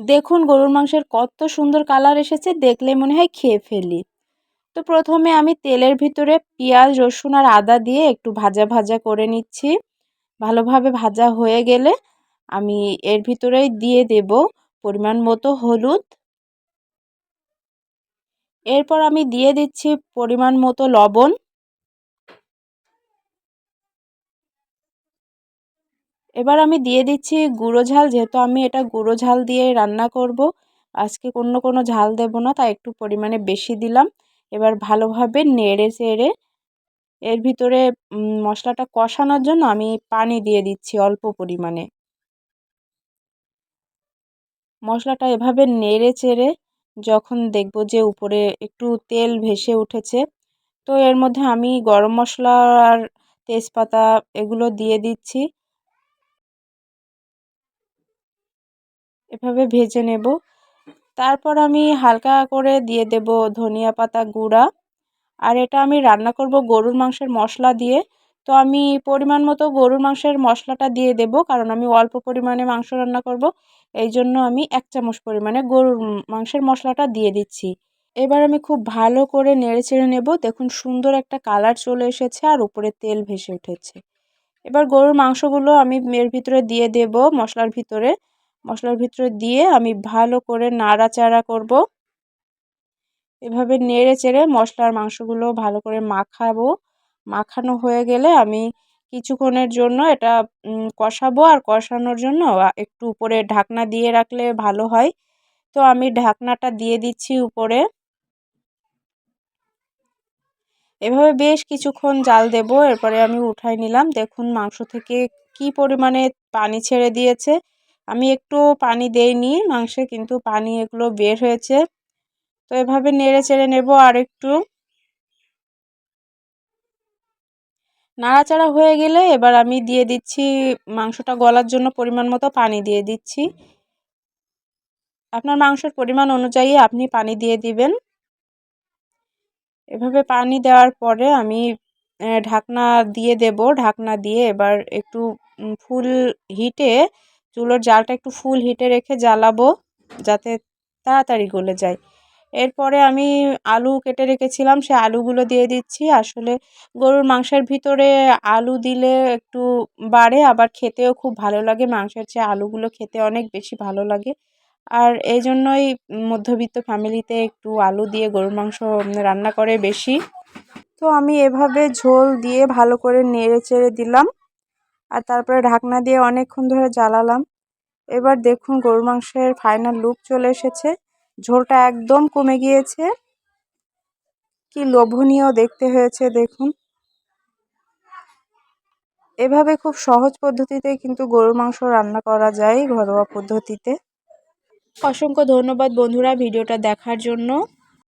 দেখুন গরুর মাংসের কত সুন্দর কালার এসেছে, দেখলে মনে হয় খেয়ে ফেলি। তো প্রথমে আমি তেলের ভিতরে পেঁয়াজ, রসুন আর আদা দিয়ে একটু ভাজা ভাজা করে নিচ্ছি। ভালোভাবে ভাজা হয়ে গেলে আমি এর ভিতরেই দিয়ে দেব পরিমাণ মতো হলুদ। এরপর আমি দিয়ে দিচ্ছি পরিমাণ মতো লবণ। এবার আমি দিয়ে দিচ্ছি গুঁড়ো ঝাল, যেহেতু আমি এটা গুঁড়ো ঝাল দিয়ে রান্না করব। আজকে অন্য কোনো ঝাল দেব না, তাই একটু পরিমাণে বেশি দিলাম। এবার ভালোভাবে নেড়ে চেড়ে এর ভিতরে মশলাটা কষানোর জন্য আমি পানি দিয়ে দিচ্ছি অল্প পরিমাণে। মশলাটা এভাবে নেড়ে চেড়ে যখন দেখব যে উপরে একটু তেল ভেসে উঠেছে, তো এর মধ্যে আমি গরম মশলা আর তেজপাতা এগুলো দিয়ে দিচ্ছি। এভাবে ভেজে নেব। তারপর আমি হালকা করে দিয়ে দেব ধনিয়া পাতা গুঁড়া। আর এটা আমি রান্না করব গরুর মাংসের মশলা দিয়ে। তো আমি পরিমাণ মতো গরুর মাংসের মশলাটা দিয়ে দেব, কারণ আমি অল্প পরিমাণে মাংস রান্না করব। এই জন্য আমি এক চামচ পরিমাণে গরুর মাংসের মশলাটা দিয়ে দিচ্ছি। এবার আমি খুব ভালো করে নেড়ে চেড়ে নেব। দেখুন সুন্দর একটা কালার চলে এসেছে আর উপরে তেল ভেসে উঠেছে। এবার গরুর মাংসগুলো আমি এর ভিতরে দিয়ে দেব মশলার ভিতরে। মশলার ভিতরে দিয়ে আমি ভালো করে নাড়াচাড়া করব। এভাবে নেড়ে চেড়ে মশলার মাংসগুলো ভালো করে মাখাবো। মাখানো হয়ে গেলে আমি কিছুক্ষণের জন্য এটা কষাবো আর কষানোর জন্য একটু উপরে ঢাকনা দিয়ে রাখলে ভালো হয়। তো আমি ঢাকনাটা দিয়ে দিচ্ছি উপরে। এভাবে বেশ কিছুক্ষণ জাল দেব। এরপরে আমি উঠাই নিলাম। দেখুন মাংস থেকে কি পরিমাণে পানি ছেড়ে দিয়েছে। আমি একটু পানি দেইনি মাংসে কিন্তু পানি এগুলো বের হয়েছে। তো এভাবে নেড়ে চেড়ে নেব আর একটু নাড়াচাড়া হয়ে গেলে এবার আমি দিয়ে দিচ্ছি, মাংসটা গলার জন্য পরিমাণ মতো পানি দিয়ে দিচ্ছি। আপনার মাংসের পরিমাণ অনুযায়ী আপনি পানি দিয়ে দিবেন। এভাবে পানি দেওয়ার পরে আমি ঢাকনা দিয়ে দেব। ঢাকনা দিয়ে এবার একটু ফুল হিটে চুলোর জালটা একটু ফুল হিটে রেখে জ্বালাবো, যাতে তাড়াতাড়ি গলে যায়। এরপরে আমি আলু কেটে রেখেছিলাম, সে আলুগুলো দিয়ে দিচ্ছি। আসলে গরুর মাংসের ভিতরে আলু দিলে একটু বাড়ে, আবার খেতেও খুব ভালো লাগে। মাংসের চেয়ে আলুগুলো খেতে অনেক বেশি ভালো লাগে। আর এই জন্যই মধ্যবিত্ত ফ্যামিলিতে একটু আলু দিয়ে গরুর মাংস রান্না করে বেশি। তো আমি এভাবে ঝোল দিয়ে ভালো করে নেড়ে চেড়ে দিলাম। আর তারপরে ঢাকনা দিয়ে অনেকক্ষণ ধরে জ্বালালাম। এবার দেখুন গরুর মাংসের ফাইনাল লুক চলে এসেছে। ঝোলটা একদম কমে গিয়েছে। কি লোভনীয় দেখতে হয়েছে, দেখুন। এভাবে খুব সহজ পদ্ধতিতে কিন্তু গরুর মাংস রান্না করা যায়, ঘরোয়া পদ্ধতিতে। অসংখ্য ধন্যবাদ বন্ধুরা ভিডিওটা দেখার জন্য।